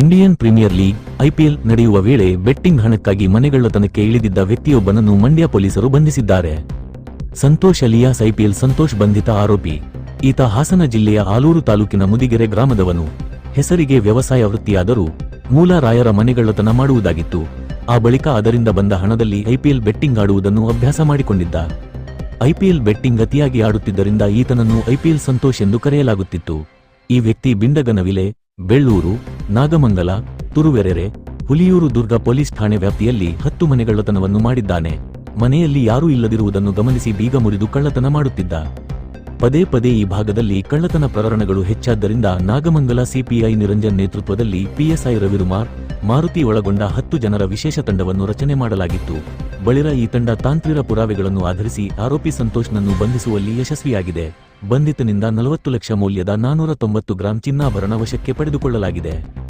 Indian premier league IPL ನಡೆಯುವ ವೇಳೆ betting ಹಣಕ್ಕಾಗಿ ಮನೆಗಳ್ಳತನಕ್ಕೆ ಇಳಿದಿದ್ದ ವ್ಯಕ್ತಿಯೊಬ್ಬನನ್ನು ಮಂಡ್ಯ ಪೊಲೀಸರು ಬಂಧಿಸಿದ್ದಾರೆ. ಸಂತೋಷ್ ಅಲಿಯಾಸ್ ಐಪಿಎಲ್ ಸಂತೋಷ್ ಬಂಧಿತ ಆರೋಪಿ. ಈತ ಹಾಸನ ಜಿಲ್ಲೆಯ ಆಲೂರು ತಾಲೂಕಿನ ಮುದಿಗೆರೆ ಗ್ರಾಮದವನು. ಹೆಸರಿಗೆ ವ್ಯವಸಾಯ ವೃತ್ತಿಯಾದರೂ ಮೂಲ ರಾಯರ ಮನೆಗಳ್ಳತನ ಮಾಡುವುದಾಗಿತ್ತು. ಆ ಬಳಿಕ ಅದರಿಂದ ಬಂದ ಹಣದಲ್ಲಿ ಐಪಿಎಲ್ ಬೆಟ್ಟಿಂಗ್ ಆಡುವುದನ್ನು ಅಭ್ಯಾಸ ಮಾಡಿಕೊಂಡಿದ್ದ. ಐಪಿಎಲ್ ಬೆಟ್ಟಿಂಗ್ ಅತಿಯಾಗಿ ಆಡುತ್ತಿದ್ದರಿಂದ ಈತನನ್ನು ಐಪಿಎಲ್ ಸಂತೋಷ್ ಎಂದು ಕರೆಯಲಾಗುತ್ತಿತ್ತು. ಈ ವ್ಯಕ್ತಿ ಬಿಂಡಗನವಿಲೆ, ಬೆಳ್ಳೂರು ನಾಗಮಂಗಲ, ತುರುವೆರೆರೆ, ಹುಲಿಯೂರು ದುರ್ಗ ಪೊಲೀಸ್ ಠಾಣೆ ವ್ಯಾಪ್ತಿಯಲ್ಲಿ ಹತ್ತು ಮನೆಗಳ್ಳತನವನ್ನು ಮಾಡಿದ್ದಾನೆ. ಮನೆಯಲ್ಲಿ ಯಾರೂ ಇಲ್ಲದಿರುವುದನ್ನು ಗಮನಿಸಿ ಬೀಗ ಮುರಿದು ಕಳ್ಳತನ ಮಾಡುತ್ತಿದ್ದ. ಪದೇ ಪದೇ ಈ ಭಾಗದಲ್ಲಿ ಕಳ್ಳತನ ಪ್ರಕರಣಗಳು ಹೆಚ್ಚಾದ್ದರಿಂದ ನಾಗಮಂಗಲ ಸಿಪಿಐ ನಿರಂಜನ್ ನೇತೃತ್ವದಲ್ಲಿ ಪಿಎಸ್ಐ ರವಿರುಮಾರ್ ಮಾರುತಿ ಒಳಗೊಂಡ ಹತ್ತು ಜನರ ವಿಶೇಷ ತಂಡವನ್ನು ರಚನೆ ಮಾಡಲಾಗಿತ್ತು. ಬಳಿರ ಈ ತಂಡ ತಾಂತ್ರಿಕ ಪುರಾವೆಗಳನ್ನು ಆಧರಿಸಿ ಆರೋಪಿ ಸಂತೋಷ್ನನ್ನು ಬಂಧಿಸುವಲ್ಲಿ ಯಶಸ್ವಿಯಾಗಿದೆ. ಬಂಧಿತನಿಂದ ನಲವತ್ತು ಲಕ್ಷ ಮೌಲ್ಯದ ನಾನೂರ ತೊಂಬತ್ತು ಗ್ರಾಂ ಚಿನ್ನಾಭರಣ ವಶಕ್ಕೆ ಪಡೆದುಕೊಳ್ಳಲಾಗಿದೆ.